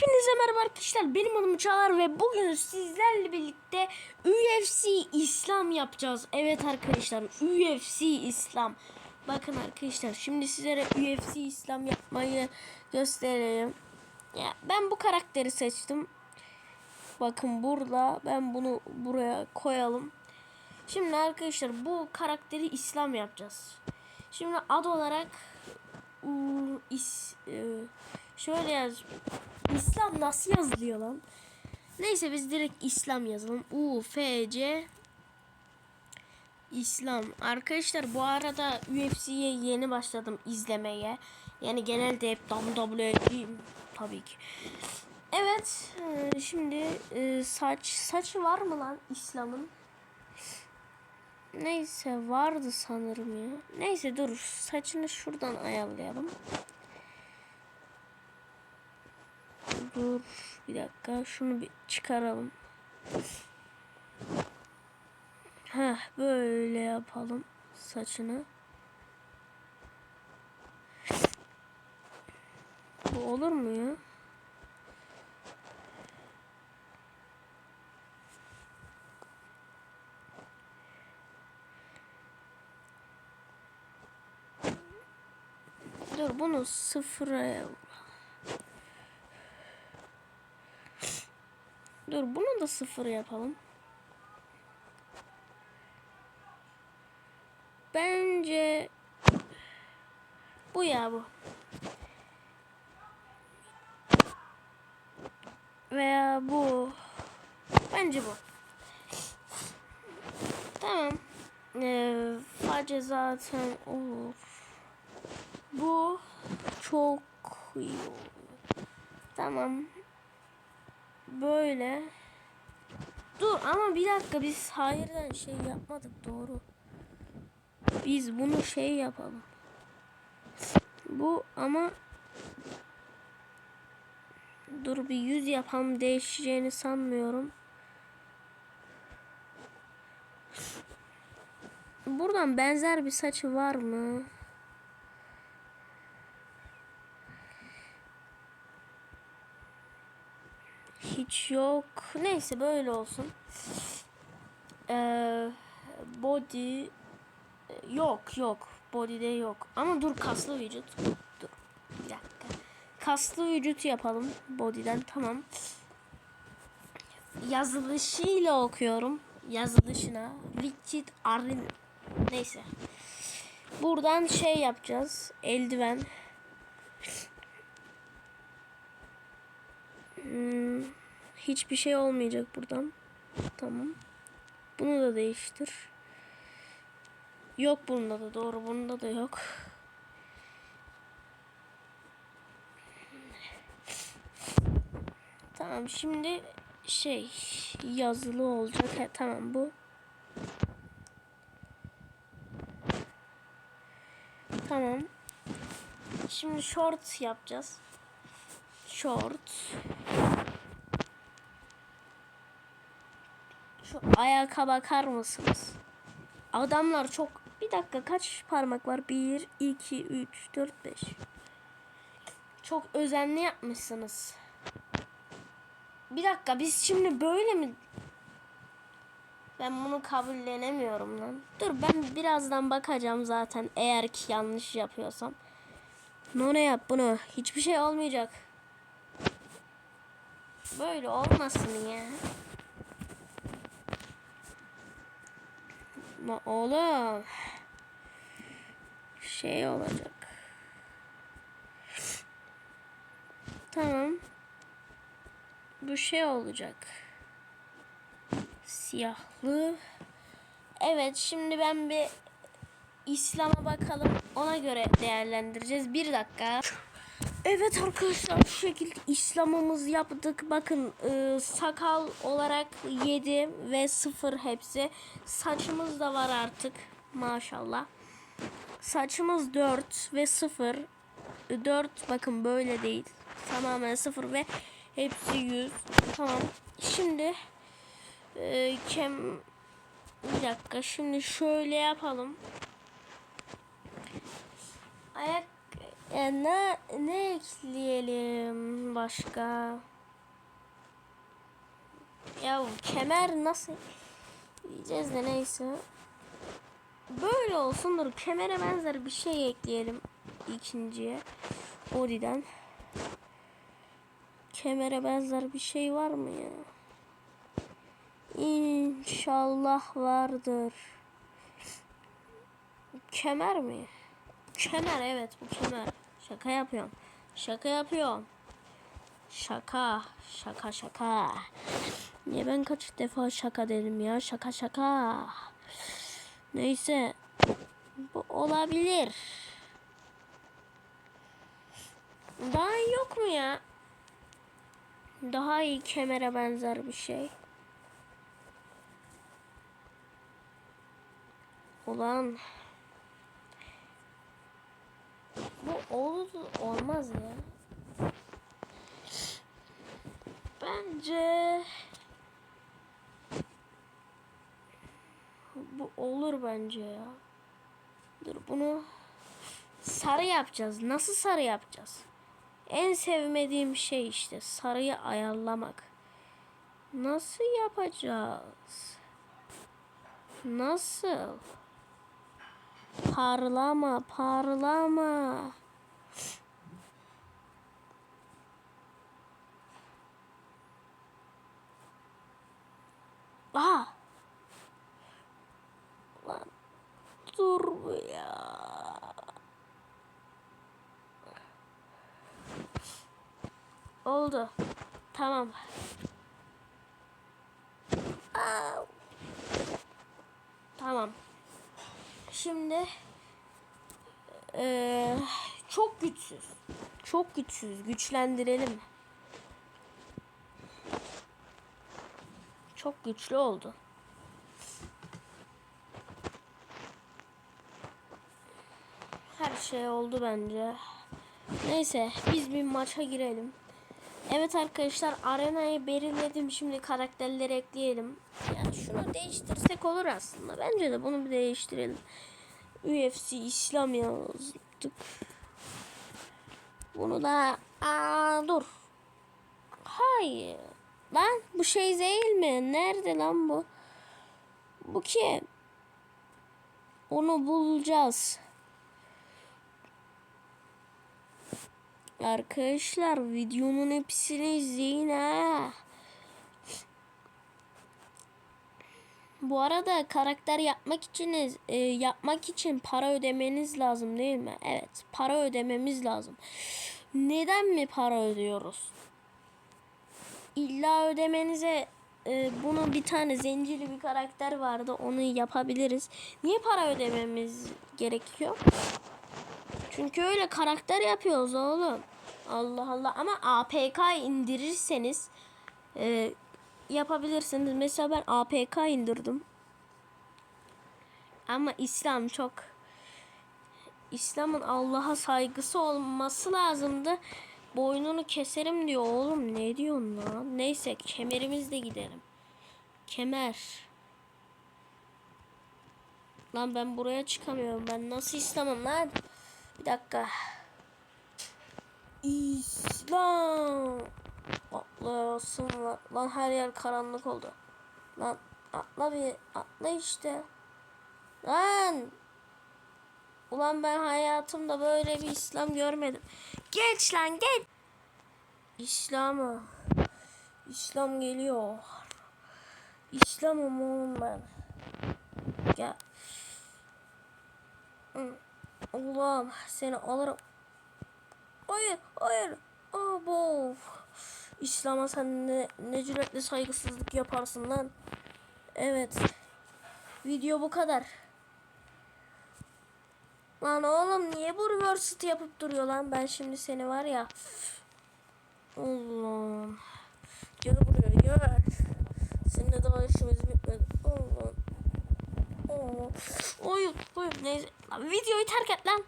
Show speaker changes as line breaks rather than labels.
Hepinize merhaba arkadaşlar. Benim adım Çağlar ve bugün sizlerle birlikte UFC İslam yapacağız. Evet arkadaşlar UFC İslam. Bakın arkadaşlar şimdi sizlere UFC İslam yapmayı göstereyim. Ya ben bu karakteri seçtim. Bakın burada ben bunu buraya koyalım. Şimdi arkadaşlar bu karakteri İslam yapacağız. Şimdi ad olarak ıı, is, e, şöyle yaz. İslam nasıl yazılıyor lan? Neyse biz direkt İslam yazalım. U F C İslam. Arkadaşlar bu arada UFC'ye yeni başladım izlemeye. Yani genelde hep WWE'ciyim tabii ki. Evet, e, şimdi e, saç saçı var mı lan İslam'ın? Neyse vardı sanırım ya. Neyse dur saçını şuradan ayarlayalım. Dur bir dakika şunu bir çıkaralım. Heh böyle yapalım saçını. Bu olur mu ya? Dur bunu sıfıra Dur bunu da sıfır yapalım. Bence bu ya bu. Veya bu. Bence bu. Tamam. Ee, face zaten olur. Bu çok iyi olur. Tamam. Böyle. Dur ama bir dakika biz hayırdan şey yapmadık doğru. Biz bunu şey yapalım. Bu ama dur bir yüz yapalım değişeceğini sanmıyorum. Buradan benzer bir saçı var mı? Hiç yok. Neyse böyle olsun. Ee, body yok yok. Body'de yok. Ama dur kaslı vücut. Dur. Bir dakika. Kaslı vücut yapalım. Body'den tamam. Yazılışıyla okuyorum. Yazılışına. Richard Arrin. Neyse. Buradan şey yapacağız. Eldiven. Hmm, hiçbir şey olmayacak buradan. Tamam. Bunu da değiştir. Yok bunda da doğru. Bunda da yok. Tamam şimdi şey yazılı olacak. He, tamam bu. Tamam. Şimdi short yapacağız. Short. Şu ayaka bakar mısınız? Adamlar çok... Bir dakika kaç parmak var? 1, 2, 3, 4, 5. Çok özenli yapmışsınız. Bir dakika biz şimdi böyle mi... Ben bunu kabullenemiyorum lan. Dur ben birazdan bakacağım zaten eğer ki yanlış yapıyorsam. No ne yap bunu. Hiçbir şey olmayacak. Böyle olmasın ya. Ma oğlum. Şey olacak. Tamam. Bu şey olacak. Siyahlı. Evet şimdi ben bir İslam'a bakalım. Ona göre değerlendireceğiz. Bir dakika. Evet arkadaşlar şu şekilde İslam'ımızı yaptık. Bakın e, sakal olarak 7 ve 0 hepsi. Saçımız da var artık maşallah. Saçımız 4 ve 0. 4 bakın böyle değil. Tamamen 0 ve hepsi 100. Tamam. Şimdi e, kem bir dakika şimdi şöyle yapalım. Ayak e, ne ne ekleyelim başka? Ya kemer nasıl diyeceğiz de neyse. Böyle olsun dur. Kemere benzer bir şey ekleyelim ikinciye. Odi'den. Kemere benzer bir şey var mı ya? İnşallah vardır. Kemer mi? Kemer evet bu kemer. Şaka yapıyorum. Şaka yapıyorum. Şaka. Şaka şaka. Niye ben kaç defa şaka dedim ya? Şaka şaka. Neyse. Bu olabilir. Daha iyi yok mu ya? Daha iyi kemere benzer bir şey. Ulan. Bu olur olmaz ya. Bence bu olur bence ya. Dur bunu sarı yapacağız. Nasıl sarı yapacağız? En sevmediğim şey işte sarıyı ayarlamak. Nasıl yapacağız? Nasıl? Parlama, parlama. Aha. Lan dur ya. Oldu. Tamam. Aa. Tamam. Şimdi eee, çok güçsüz. Çok güçsüz. Güçlendirelim. Çok güçlü oldu. Her şey oldu bence. Neyse biz bir maça girelim. Evet arkadaşlar arenayı belirledim. Şimdi karakterleri ekleyelim. Yani şunu değiştirsek olur aslında. Bence de bunu bir değiştirelim. UFC İslam yazdık. Bunu da aa dur. Hayır. Lan bu şey değil mi? Nerede lan bu? Bu kim? Onu bulacağız. Arkadaşlar videonun hepsini izleyin ha. Bu arada karakter yapmak için e, yapmak için para ödemeniz lazım değil mi? Evet, para ödememiz lazım. Neden mi para ödüyoruz? İlla ödemenize e, bunun bir tane zencili bir karakter vardı. Onu yapabiliriz. Niye para ödememiz gerekiyor? Çünkü öyle karakter yapıyoruz oğlum. Allah Allah ama APK indirirseniz e, yapabilirsiniz. Mesela ben APK indirdim. Ama İslam çok İslam'ın Allah'a saygısı olması lazımdı. Boynunu keserim diyor oğlum. Ne diyorsun lan? Neyse kemerimizle gidelim. Kemer. Lan ben buraya çıkamıyorum. Ben nasıl İslam'ım lan? Bir dakika. İslam. Atlasın lan. Her yer karanlık oldu. Lan atla bir atla işte. Lan. Ulan ben hayatımda böyle bir İslam görmedim. Geç lan geç. İslam'ı. İslam geliyor. İslam'ım oğlum ben. Gel. Hı. Allah'ım seni alırım. Hayır, hayır. Abo. İslam'a sen ne, ne cüretle saygısızlık yaparsın lan. Evet. Video bu kadar. Lan oğlum niye bu reverse yapıp duruyor lan? Ben şimdi seni var ya. Allah'ım. Gel buraya gel. Seninle daha işimiz bitmedi. Allah'ım. Oyun, oyun. Neyse. Lan videoyu terk et lan.